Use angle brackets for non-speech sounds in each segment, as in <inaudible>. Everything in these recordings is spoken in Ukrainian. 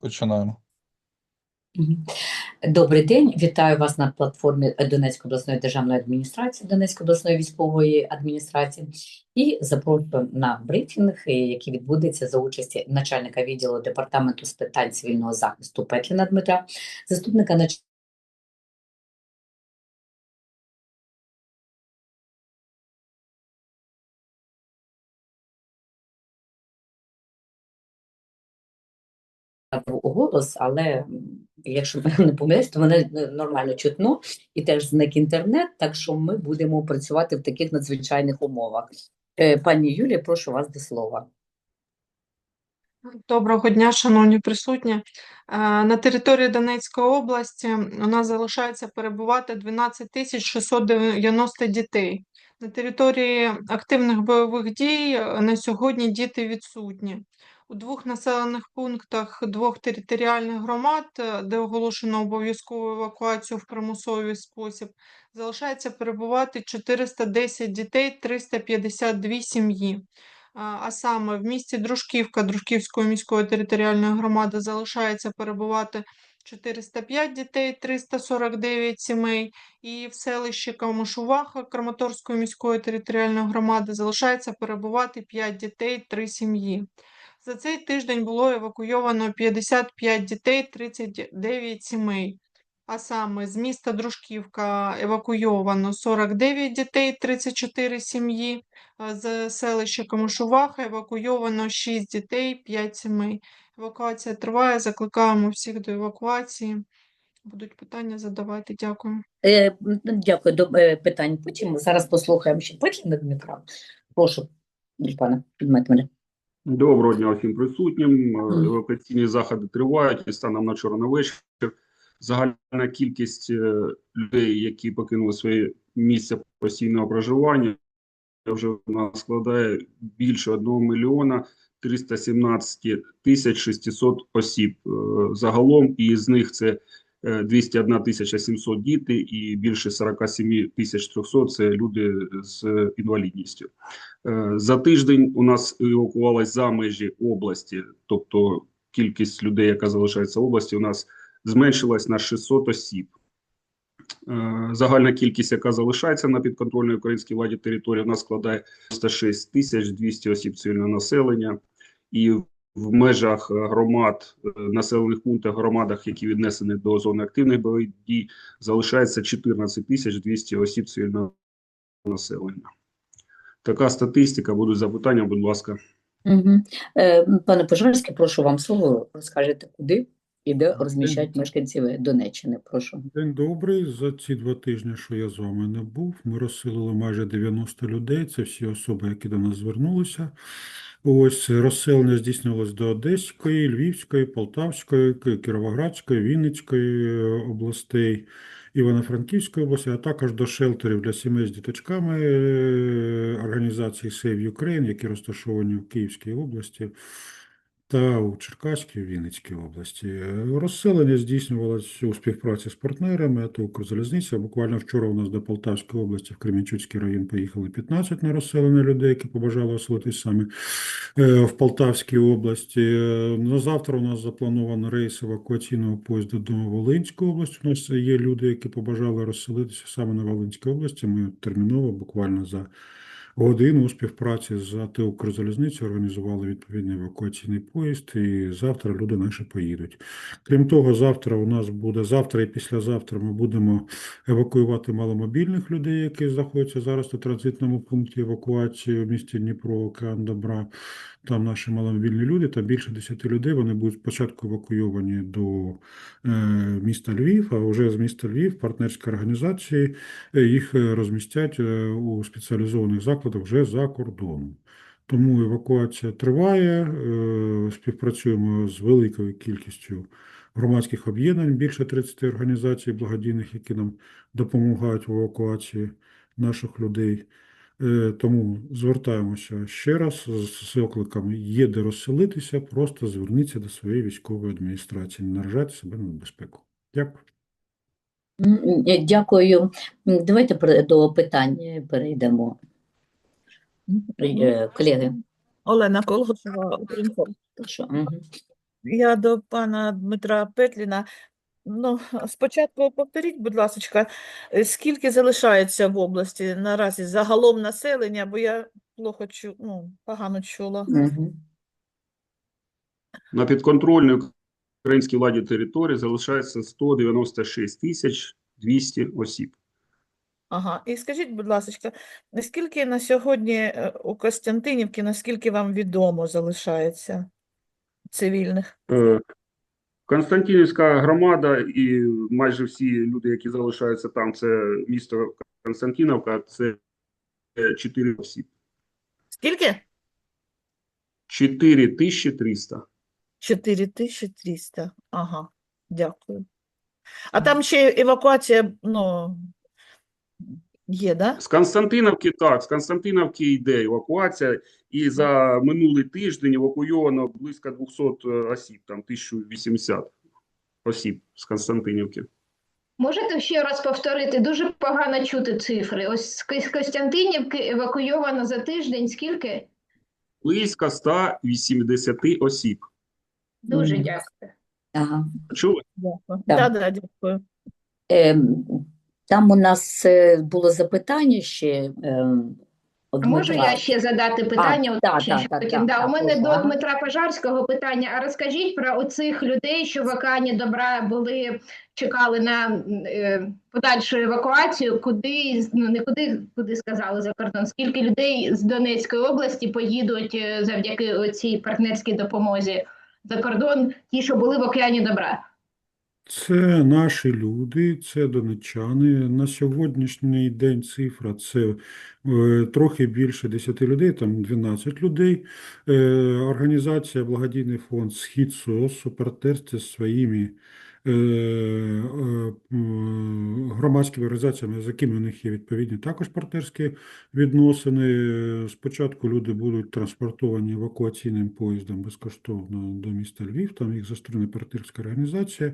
Починаємо. Добрий день, вітаю вас на платформі Донецької обласної державної адміністрації, Донецької обласної військової адміністрації. І запрошую на брифінг, е, який відбудеться за участі начальника відділу департаменту з питань цивільного захисту Петліна Дмитра, заступника нач... голос, але якщо не помиляюсь, то мене нормально чутно і теж зник інтернет, так що ми будемо працювати в таких надзвичайних умовах. Е, Пані Юлія, прошу вас до слова. Доброго дня, шановні присутні. Е, На території Донецької області у нас залишається перебувати 12 тисяч 690 дітей. На території активних бойових дій е, на сьогодні діти відсутні. У двох населених пунктах двох територіальних громад, е, де оголошено обов'язкову евакуацію в примусовий спосіб, залишається перебувати 410 дітей, 352 сім'ї. А а саме в місті Дружківка Дружківської міської територіальної громади залишається перебувати 405 дітей, 349 сімей, і в селищі Камишуваха Краматорської міської територіальної громади залишається перебувати 5 дітей, 3 сім'ї. За цей тиждень було евакуйовано 55 дітей, 39 сімей. А саме з міста Дружківка евакуйовано 49 дітей, 34 сім'ї. З селища Камишуваха евакуйовано 6 дітей, 5 сімей. Евакуація триває. Закликаємо всіх до евакуації. Будуть питання задавати. Дякую. Е, Дякую, до е, питань потім. Зараз послухаємо ще Дмитра. Прошу, пане Дмитре. Доброго дня всім присутнім. Е, Евакуаційні заходи тривають і станом на вчора на вечір. Загальна кількість е, людей, які покинули своє місце постійного проживання, вже у нас складає більше 1 мільйона 317 тисяч 600 осіб е, загалом, і з них це 201 тисяча 700 діти і більше 47 тисяч 300 – це люди з інвалідністю. Е, За тиждень у нас евакувалось за межі області, тобто кількість людей, яка залишається в області, у нас зменшилась на 600 осіб. Е, Загальна кількість, яка залишається на підконтрольній українській владі території, у нас складає 96 тисяч 200 осіб цивільного населення. І в межах е, громад, е, населених пунктів громадах, які віднесені до зони активних бойових дій, залишається 14 тисяч 200 осіб цивільного населення. Така статистика. Будуть запитання, будь ласка. Угу. Пане Пожарський, прошу вам слово. Розкажете, куди і де розміщають мешканців Донеччини. Прошу. День добрий. За ці два тижні, що я з вами не був, ми розселили майже 90 людей. Це всі особи, які до нас звернулися. Ось розселення здійснювалось до Одеської, Львівської, Полтавської, Кіровоградської, Вінницької е, областей, Івано-Франківської області, а також до шелтерів для сімей з діточками е, організації Save Ukraine, які розташовані в Київській області та у Черкаській, Вінницькій області. Розселення здійснювалось у співпраці з партнерами, а то Укрзалізниця. Буквально вчора у нас до Полтавської області в Кременчуцький район поїхали 15 на розселення людей, які побажали оселитись саме в Полтавській області. На завтра у нас заплановано рейс евакуаційного поїзду до Волинської області. У нас є люди, які побажали розселитися саме на Волинській області. Ми терміново, буквально за годину у співпраці з АТ «Укрзалізницею» організували відповідний евакуаційний поїзд, і завтра люди наші поїдуть. Крім того, завтра у нас буде, завтра і післязавтра ми будемо евакуювати маломобільних людей, які знаходяться зараз у транзитному пункті евакуації в місті Дніпро, Океан Добра. Там наші маломобільні люди, там більше 10 людей, вони будуть спочатку евакуйовані до е, міста Львів, а вже з міста Львів партнерські організації е, їх е, розмістять у спеціалізованих закладах вже за кордоном. Тому евакуація триває, співпрацюємо з великою кількістю громадських об'єднань, більше 30 організацій благодійних, які нам допомагають в евакуації наших людей. Е, Тому звертаємося ще раз з окликом є де розселитися, просто зверніться до своєї військової адміністрації, не наражайте себе на небезпеку. Дякую. Е, Дякую. Давайте до питань перейдемо. Е, Колеги, Олена Укрінформ. Я до пана Дмитра Петліна. Ну, спочатку повторіть, будь ласка, скільки залишається в області наразі загалом населення, бо я плохо чу, ну, погано чула. Мгм. На підконтрольній українській владі території залишається 196 тисяч 200 осіб. Ага. І скажіть, будь ласка, наскільки на сьогодні е, у Костянтинівці, наскільки вам відомо залишається цивільних? Е, Константинівська громада і майже всі люди, які залишаються там, це місто Константинівка, це 4 осіб. Скільки? 4300. 4300. Ага, дякую. А там ще евакуація, ну, є, да? З Константиновки, так, з Константиновки йде евакуація, і за минулий тиждень евакуйовано близько 200 осіб, там 1080 осіб з Константинівки. Можете ще раз повторити? Дуже погано чути цифри. Ось з Костянтинівки евакуйовано за тиждень. Скільки? Близько 180 осіб. Дуже дякую. Ага. Чули? Дякую. Да. Да, да, дякую. Ем, Там у нас е, було запитання ще. ем, у можу я ще задати питання? уточнююче да, да, потім? да, Да, у мене можна, до. Дмитра Пожарського питання. А розкажіть про оцих людей, що в Акані Добра були, чекали на е, подальшу евакуацію. Куди, ну не куди, куди сказали за кордон, скільки людей з Донецької області поїдуть е, завдяки цій партнерській допомозі за кордон, ті, що були в Океані Добра? Це наші люди, це донеччани. На сьогоднішній день цифра це е, трохи більше 10 людей, там 12 людей. Е, організація Благодійний фонд «Схід СОС» у своїми громадськими організаціями, з якими у них є відповідні також партнерські відносини. Е, Спочатку люди будуть транспортовані евакуаційним поїздом безкоштовно до міста Львів, там їх зустріне партнерська організація.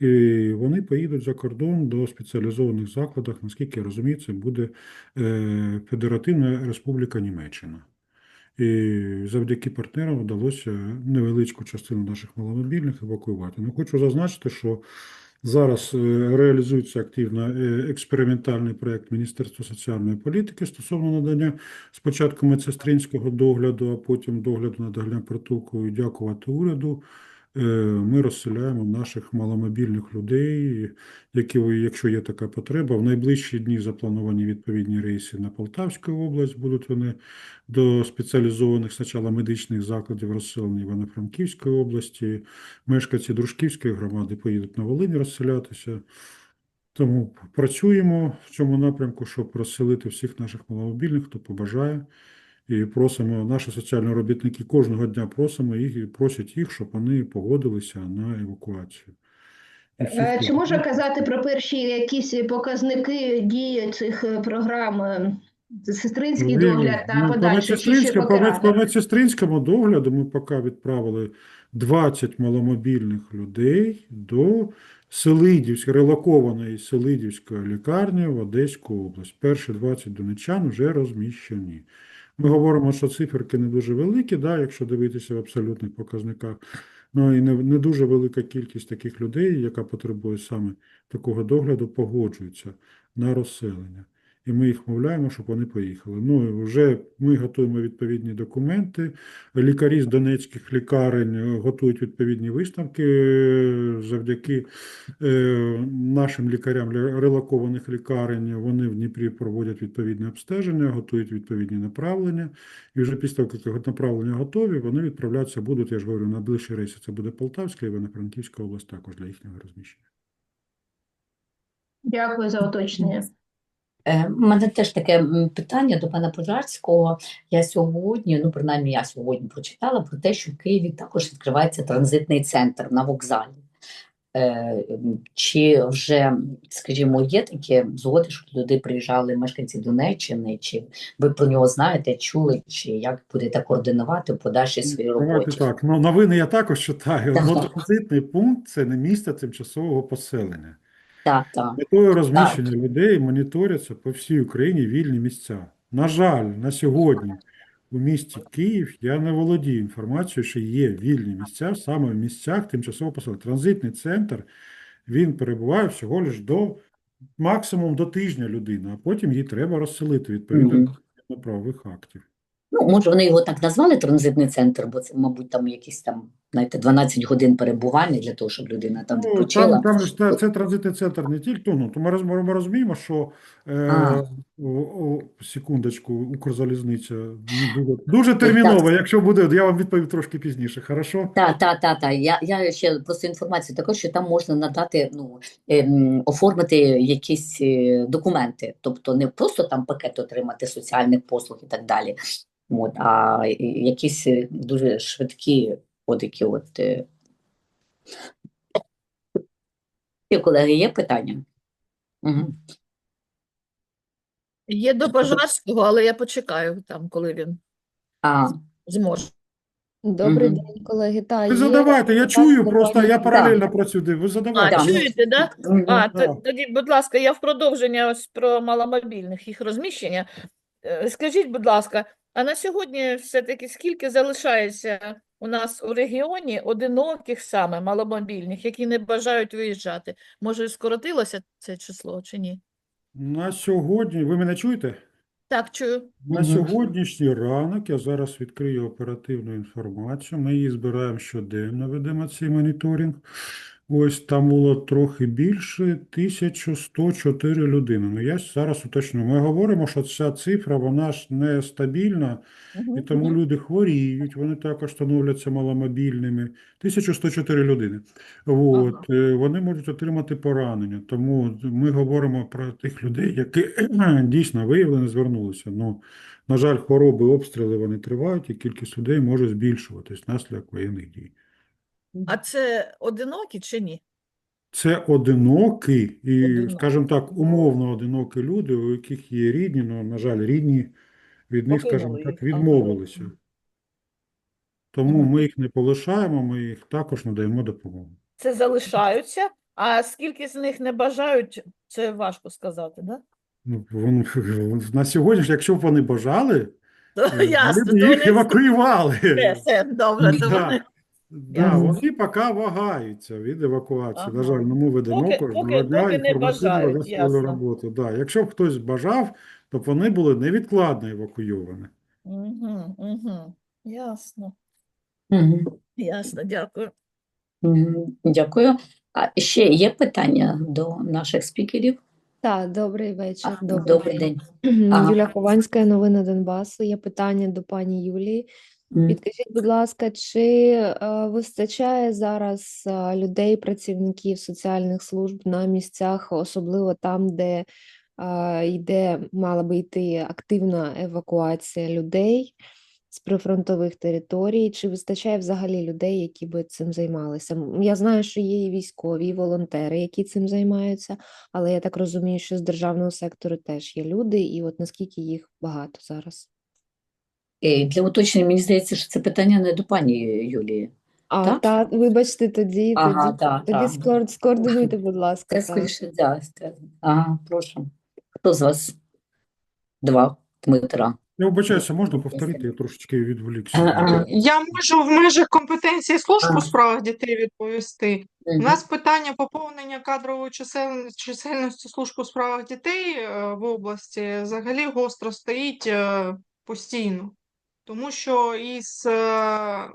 І вони поїдуть за кордон до спеціалізованих закладів. Наскільки я розумію, це буде е, Федеративна Республіка Німеччина. І завдяки партнерам вдалося невеличку частину наших маломобільних евакуювати. Ну, хочу зазначити, що зараз е, реалізується активно е, експериментальний проєкт Міністерства соціальної політики стосовно надання спочатку медсестринського догляду, а потім догляду над притулку. І дякувати уряду. Е, Ми розселяємо наших маломобільних людей, які, якщо є така потреба, в найближчі дні заплановані відповідні рейси на Полтавську область, будуть вони до спеціалізованих спочатку медичних закладів розселені Івано-Франківської області. Мешканці Дружківської громади поїдуть на Волинь розселятися. Тому працюємо в цьому напрямку, щоб розселити всіх наших маломобільних, хто побажає. І просимо наші соціальні робітники кожного дня просимо їх і просять їх, щоб вони погодилися на евакуацію. Е, Чи можна казати про перші якісь показники дії цих е, програм? е, Сестринський Ні, догляд та ну, по медсестринському- догляду ми поки відправили 20 маломобільних людей до Селидівської, релокованої Селидівської лікарні в Одеську область. Перші 20 донеччан вже розміщені. Ми говоримо, що циферки не дуже великі, да, якщо дивитися в абсолютних показниках. Ну і не, не дуже велика кількість таких людей, яка потребує саме такого догляду, погоджується на розселення. І ми їх мовляємо, щоб вони поїхали. Ну, вже ми готуємо відповідні документи. Лікарі з донецьких лікарень е, готують відповідні висновки е, завдяки е, нашим лікарям релокованих лікарень. Вони в Дніпрі проводять відповідне обстеження, готують відповідні направлення. І вже після того, як направлення готові, вони відправляться будуть, я ж говорю, на ближчі рейси. Це буде Полтавська Івано-Франківська область також для їхнього розміщення. Дякую за уточнення. Е, У мене теж таке питання до пана Пожарського. Я сьогодні, ну принаймні я сьогодні прочитала про те, що в Києві також відкривається транзитний центр на вокзалі. Е, Чи вже, скажімо, є такі згоди, що туди приїжджали мешканці Донеччини, чи ви про нього знаєте, чули, чи як будете координувати подальші свої Давайте роботи? так. Ну, новини я також читаю. Транзитний пункт це не місце тимчасового поселення. Так, так. Метою розміщення людей моніторяться по всій Україні вільні місця. На жаль, на сьогодні у місті Київ я не володію інформацією, що є вільні місця саме в місцях тимчасово поселення. Транзитний центр він перебуває всього лиш до максимум до тижня людини, а потім її треба розселити відповідно Мгм. до правових актів. Ну, може, вони його так назвали транзитний центр, бо це, мабуть, там якісь там, знаєте, 12 годин перебування для того, щоб людина там Ну, відпочила. там, там ж та- це транзитний центр не тільки, ну, то ми, роз, ми розуміємо, що е, о, о, секундочку, Укрзалізниця ну, дуже, дуже терміново, якщо буде, я вам відповім трошки пізніше, хорошо? Так, так, так, так. Я, я ще просто інформацію також, що там можна надати, ну, ем, оформити якісь е, документи, тобто не просто там пакет отримати соціальних послуг і так далі, от, а якісь е, дуже швидкі, от які от. е. Колеги, є питання? Угу. Є до Пожарського, але я почекаю там, коли він А, зможе. Добрий Мгм. день, колеги. Та, Ви є задавайте, я запитання чую, просто я паралельно працюю. Ви задавайте. Так. чуєте, да? А, Так. тоді, будь ласка, я в продовження ось про маломобільних їх розміщення. Е, Скажіть, будь ласка, а на сьогодні все-таки скільки залишається у нас у регіоні одиноких саме маломобільних, які не бажають виїжджати? Може, скоротилося це число чи ні? На сьогодні, ви мене чуєте? Так, чую. На сьогоднішній ранок я зараз відкрию оперативну інформацію. Ми її збираємо щоденно, ведемо цей моніторинг. Ось там було трохи більше 1104 людини. Ну я зараз уточню. Ми говоримо, що ця цифра вона ж не стабільна, і тому люди хворіють, вони також становляться маломобільними. 1104 людини. От, е, вони можуть отримати поранення. Тому ми говоримо про тих людей, які <clears throat> дійсно виявлені, звернулися. Ну, на жаль, хвороби, обстріли вони тривають, і кількість людей може збільшуватись внаслідок воєнних дій. А це одинокі чи ні? Це одинокі і, Одинокі. скажімо так, умовно одинокі люди, у яких є рідні, але, на жаль, рідні від них, скажімо Покинули так. Ага. відмовилися. Тому ми їх не полишаємо, ми їх також надаємо допомогу. Це залишаються, а скільки з них не бажають, це важко сказати, да? Ну, вон- на сьогодні ж, якщо б вони бажали, То е, ми Ясно, б то їх вони евакуювали. все, все, добре, то Да. вони Да, вони поки вагаються від евакуації. На жаль, ну, ми ведемо Поки- поки- поки не інформаційну бажають, ясно. роботу. Да. Якщо б хтось бажав, то б вони були невідкладно евакуйовані. Угу, угу. Ясно, Мгм. ясно, дякую. Дякую. А ще є питання до наших спікерів? Та, добрий вечір. А, Добрий, Добрий день. день. Ага. Юлія Хованська, новини Донбасу. Є питання до пані Юлії. Підкажіть, будь ласка, чи е, вистачає зараз е, людей, працівників соціальних служб на місцях, особливо там, де е, йде, мала би йти активна евакуація людей з прифронтових територій? Чи вистачає взагалі людей, які би цим займалися? Я знаю, що є і військові, і волонтери, які цим займаються, але я так розумію, що з державного сектору теж є люди, і от наскільки їх багато зараз? Е, Для уточнення, мені здається, що це питання не до пані Юлії. А, Так? так, вибачте, тоді, Ага, тоді, так, тоді так. скор- скоординуйте, будь ласка. Це скоріше, да, це- Ага, прошу. Хто з вас? Два Дмитра. Я вибачаюся, можна повторити, я трошечки відволікся. Я можу в межах компетенції служб у справах дітей відповісти. У нас питання поповнення кадрової чисельності служб у справах дітей е, в області взагалі гостро стоїть е, постійно. Тому що із, е,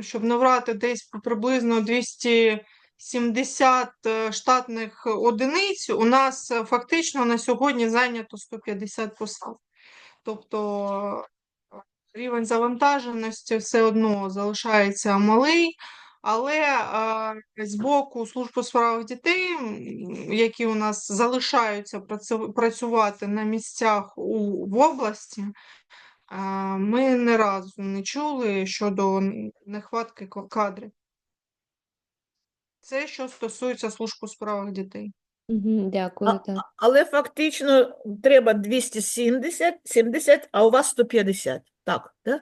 щоб набрати десь приблизно 270 е, штатних одиниць, у нас е, фактично на сьогодні зайнято 150 посад. Тобто рівень завантаженості все одно залишається малий, але е, з боку служб у справах дітей, які у нас залишаються працювати на місцях у, в області, ми не разу не чули щодо нехватки ка- кадрів. Це що стосується служб у справах дітей. Дякую, так. Але фактично треба 270, 70, а у вас 150. Так, да?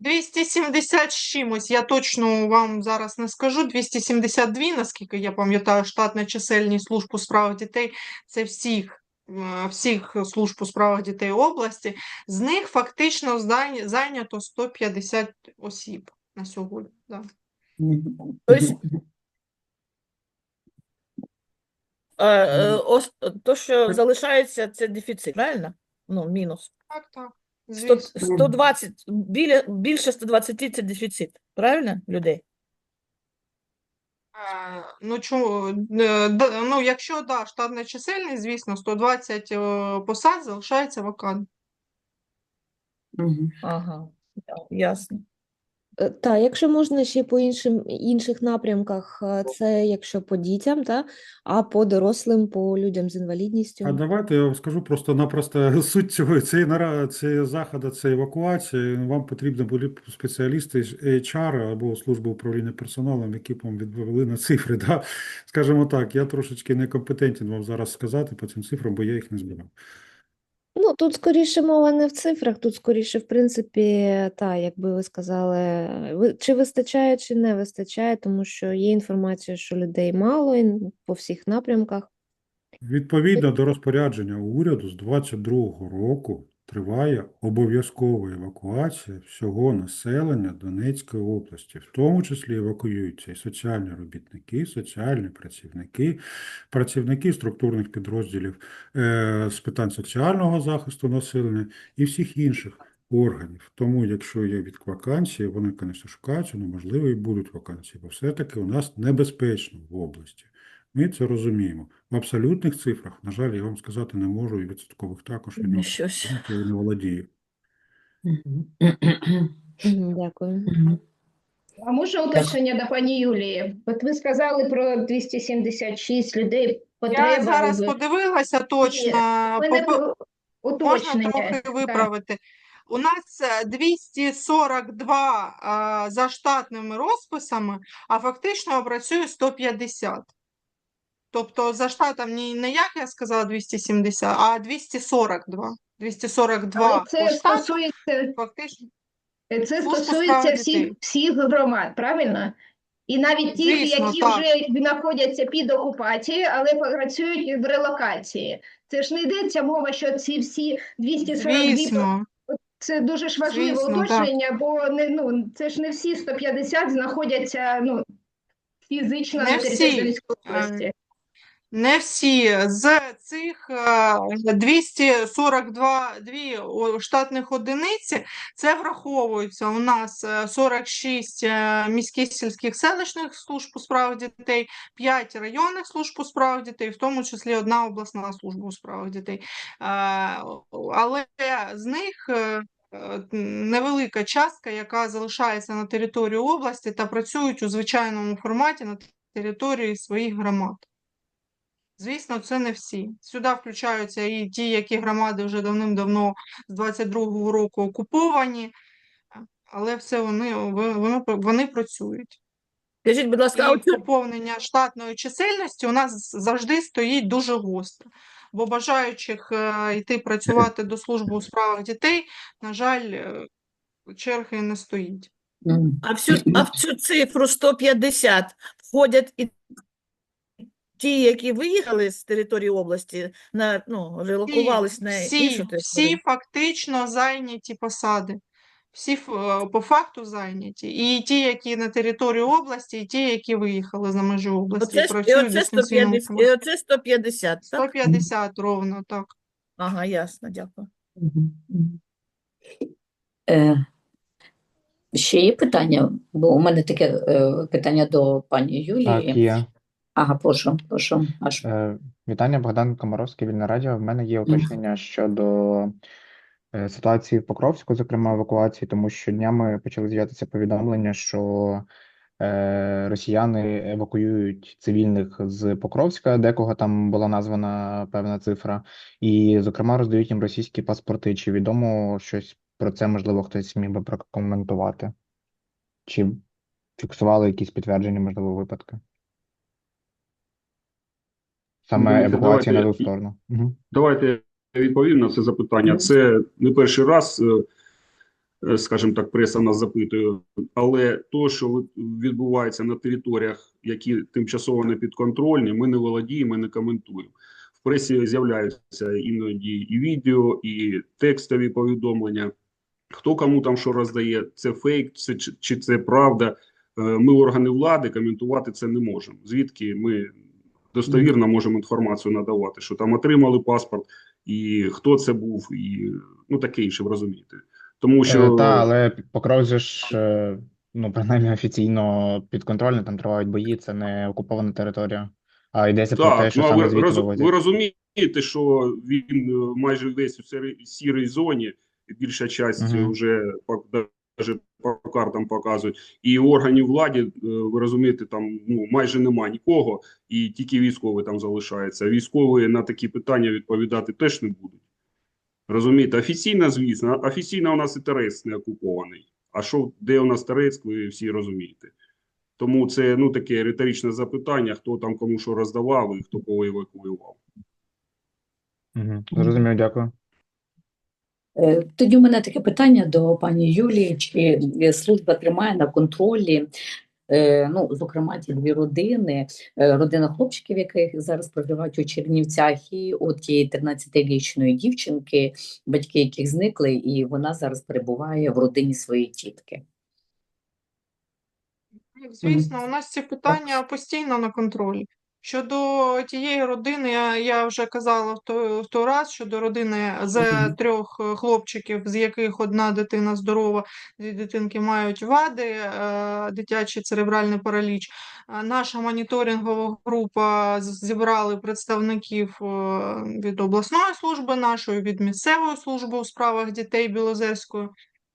270 з чимось, я точно вам зараз не скажу. 272, наскільки я пам'ятаю, штатна чисельність служб у справах дітей це всіх е, всіх служб у справах дітей області, з них фактично зайнято 150 осіб на сьогодні. Да. Тобто, Е, е, То, що залишається, це дефіцит, правильно? Ну, мінус. Так, так, Сто- звісно. 120, біля, більше 120 – це дефіцит, правильно, людей? Ну, чому, е, да- ну, якщо да, штатна чисельність, звісно, 120 е, посад залишається вакантним. Угу. Ага, ясно. Е, Та, якщо можна ще по іншим інших напрямках, е, це якщо по дітям, та, а по дорослим, по людям з інвалідністю. А давайте я вам скажу просто напросто <laughs> суть цього цієї нара цієї заходу, це евакуація. Вам потрібні були спеціалісти HR або служби управління персоналом, які б вам відповіли на цифри. Да? Скажімо так, я трошечки некомпетентен вам зараз сказати по цим цифрам, бо я їх не збирав. Ну, тут скоріше мова не в цифрах, тут скоріше, в принципі, та, якби ви сказали, ви- чи вистачає, чи не вистачає, тому що є інформація, що людей мало і по всіх напрямках. Відповідно до розпорядження уряду з 22-го року триває обов'язкова евакуація всього населення Донецької області, в тому числі евакуюються і соціальні робітники, соціальні працівники, працівники структурних підрозділів е, з питань соціального захисту населення і всіх інших органів. Тому, якщо є від вакансії, вони, звісно, шукаються, ну, можливо, і будуть вакансії, бо все-таки у нас небезпечно в області. Ми це розуміємо. В абсолютних цифрах, на жаль, я вам сказати не можу, і відсоткових також Ну, відносно щось. я не володію. Дякую. А можна уточнення до пані Юлії? От ви сказали про 276 людей. Я зараз подивилася точно. мене по- Можна трохи Так. виправити. У нас е, 242 а, за штатними розписами, а фактично працює 150. Тобто за штатом не, не як я сказала 270, а 242. 242 Але це штату, стосується, фактично. це стосується всіх, всіх громад, правильно? І навіть Звісно, які так. вже знаходяться під окупацією, але працюють в релокації. Це ж не йдеться мова, що ці всі 242 Звісно, Це дуже ж важливе Звісно, так. бо не ну це ж не всі 150 знаходяться ну фізично Не на території Донецької Е, області. Не всі з цих е, 242 дві штатних одиниці це враховується. У нас е, 46 е, міських сільських селищних служб у справах дітей, 5 районних служб у справах дітей, в тому числі одна обласна служба у справах дітей. Е, Але з них е, е, невелика частка, яка залишається на території області та працюють у звичайному форматі на території своїх громад. Звісно, це не всі. Сюди включаються і ті, які громади вже давним-давно з 22-го року окуповані, але все вони, вони, вони працюють. Скажіть, будь ласка, І поповнення штатної чисельності у нас завжди стоїть дуже гостро. Бо бажаючих е, йти працювати до служби у справах дітей, на жаль, е, черги не стоїть. А в цю, а в цю цифру 150 входять і ті, які виїхали з території області, на, ну, релокувались на всі, іншу всі територію? фактично зайняті посади. Всі е, по факту зайняті. І ті, які на території області, і ті, які виїхали за межі області, Оце, і оце 150, і оце 150, так? 150 ровно, так. Ага, ясно, дякую. Е, ще є питання, бо у мене таке е, питання до пані Так, Юлії. є. Ага, прошу, прошу. Аж. Е, Вітання, Богдан Комаровський, Вільне Радіо. В мене є уточнення щодо е, ситуації в Покровську, зокрема евакуації, тому що днями почали з'являтися повідомлення, що е, росіяни евакуюють цивільних з Покровська, декого там була названа певна цифра, і, зокрема, роздають їм російські паспорти. Чи відомо щось про це, можливо, хтось міг би прокоментувати? Чи фіксували якісь підтверджені, можливо, випадки? Саме евакуація на ту сторону. Угу. Давайте я відповім на це запитання. Це не перший раз, е, е, скажімо так, преса нас запитує, але то, що відбувається на територіях, які тимчасово не підконтрольні, ми не володіємо, ми не коментуємо. В пресі з'являються іноді і відео, і текстові повідомлення. Хто кому там що роздає, це фейк, це, чи, чи це правда. Е, Ми, органи влади, коментувати це не можемо. Звідки ми достовірно можемо інформацію надавати, що там отримали паспорт, і хто це був, і ну таке інше, ви розумієте. Тому що Е, Та, але Покров же ж, е, ну, принаймні офіційно підконтрольний, там тривають бої, це не окупована територія. А йдеться про те, що ну, саме ви, звідти роз- вивозять. ви розумієте, що він е, майже весь у сірій, зоні, більша частина Мгм. вже по, по картам показують, і органів влади, е, ви розумієте, там ну, майже нема нікого, і тільки військові там залишаються. Військові на такі питання відповідати теж не будуть. Розумієте, офіційно, звісно, офіційно у нас і Терець не окупований. А що, де у нас Терецьк, ви всі розумієте. Тому це ну таке риторичне запитання, хто там кому що роздавав і хто кого евакуював. Угу. Зрозумів, дякую. Е, Тоді у мене таке питання до пані Юлії, чи е, служба тримає на контролі, е, ну, зокрема, ті дві родини, родина хлопчиків, яких зараз проживають у Чернівцях, і от тієї 13-річної дівчинки, батьки яких зникли, і вона зараз перебуває в родині своєї тітки. Звісно, у нас ці питання постійно на контролі. Щодо тієї родини, я, я вже казала в той, в той раз, щодо родини з трьох е, хлопчиків, з яких одна дитина здорова, дві дитинки мають вади, е, дитячий церебральний параліч. Е, Наша моніторингова група зібрали представників від обласної служби нашої, від місцевої служби у справах дітей Білозерської,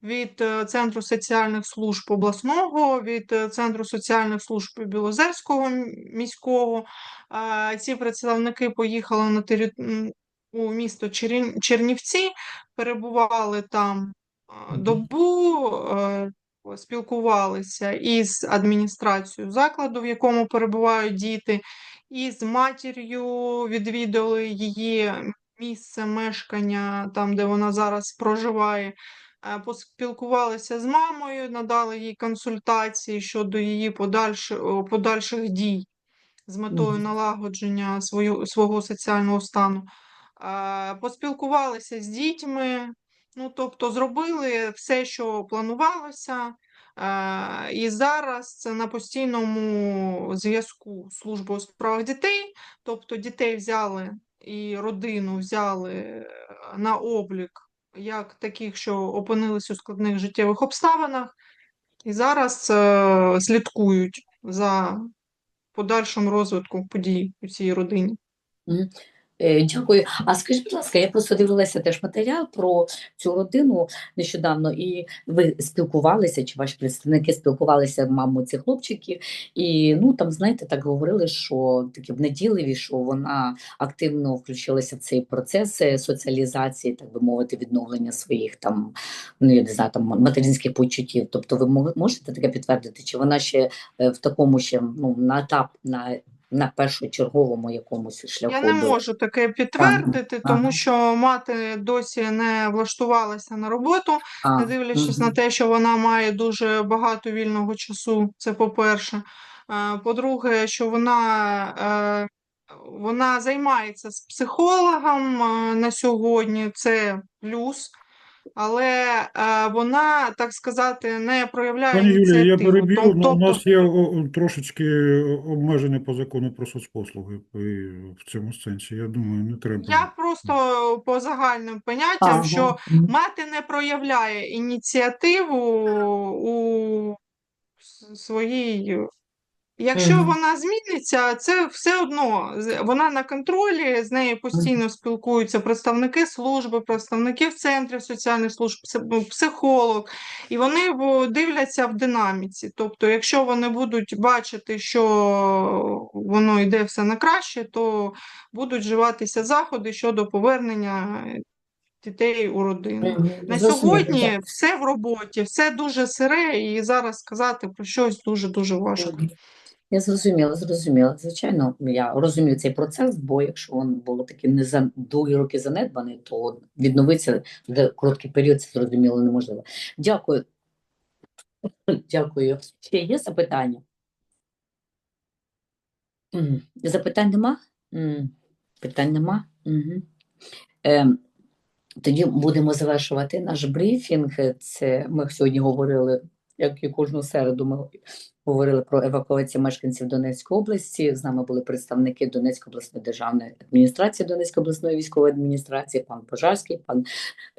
від е, Центру соціальних служб обласного, від е, Центру соціальних служб Білозерського міського. Ці представники поїхали на тері... у місто Чернівці, перебували там добу, е, спілкувалися із адміністрацією закладу, в якому перебувають діти, і з матір'ю відвідали її місце мешкання, там, де вона зараз проживає. Е, Поспілкувалися з мамою, надали їй консультації щодо її подальш... подальших дій з метою налагодження свою... свого соціального стану. Е, Поспілкувалися з дітьми, ну тобто зробили все, що планувалося. Е, І зараз це на постійному зв'язку з службою у справах дітей. Тобто дітей взяли і родину взяли на облік як таких, що опинились у складних життєвих обставинах, і зараз е, слідкують за подальшим розвитком подій у цій родині. Е, Дякую. А скажіть, будь ласка, я просто дивилася теж матеріал про цю родину нещодавно, і ви спілкувалися, чи ваші представники спілкувалися мамою цих хлопчиків, і ну там, знаєте, так говорили, що такі обнадійливі, що вона активно включилася в цей процес е, соціалізації, так би мовити, відновлення своїх там, ну я не знаю, там материнських почуттів. Тобто, ви мо- можете таке підтвердити, чи вона ще е, в такому ще ну на етап на на першочерговому якомусь шляху Я не можу таке підтвердити, тому ага. що мати досі не влаштувалася на роботу, А, не дивлячись на те, що вона має дуже багато вільного часу. Це по-перше. Е, По-друге, що вона, е, вона займається з психологом е, на сьогодні, це плюс. Але е, вона, так сказати, не проявляє Пані Юлія, я ініціативу. переб'ю, Тоб- ну, у тобто нас є трошечки обмеження по закону про соцпослуги в цьому сенсі. Я думаю, не треба. Я просто по загальним поняттям, Ага. що Мгм. мати не проявляє ініціативу у своїй. Якщо вона зміниться, це все одно вона на контролі, з нею постійно спілкуються представники служби, представники центрів соціальних служб, ну, психолог, і вони дивляться в динаміці. Тобто, якщо вони будуть бачити, що воно йде все на краще, то будуть вживатися заходи щодо повернення дітей у родину. На сьогодні дякую. все в роботі, все дуже сире, і зараз сказати про щось дуже-дуже важко. Я зрозуміла, зрозуміла. Звичайно, я розумію цей процес, бо якщо він було такий не за довгі роки занедбаний, то відновитися за короткий період це зрозуміло неможливо. Дякую. <laughs> Дякую. Ще є запитання? Запитань нема? Питань нема? Угу. Е, тоді будемо завершувати наш брифінг. Це ми сьогодні говорили, як і кожну середу, ми говорили про евакуацію мешканців Донецької області. З нами були представники Донецької обласної державної адміністрації, Донецької обласної військової адміністрації, пан Пожарський, пан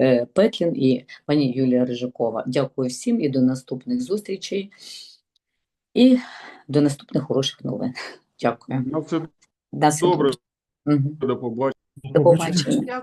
е, Петлін і пані Юлія Рижакова. Дякую всім і до наступних зустрічей. І до наступних хороших новин. Дякую. Добре, до побачення. До побачення.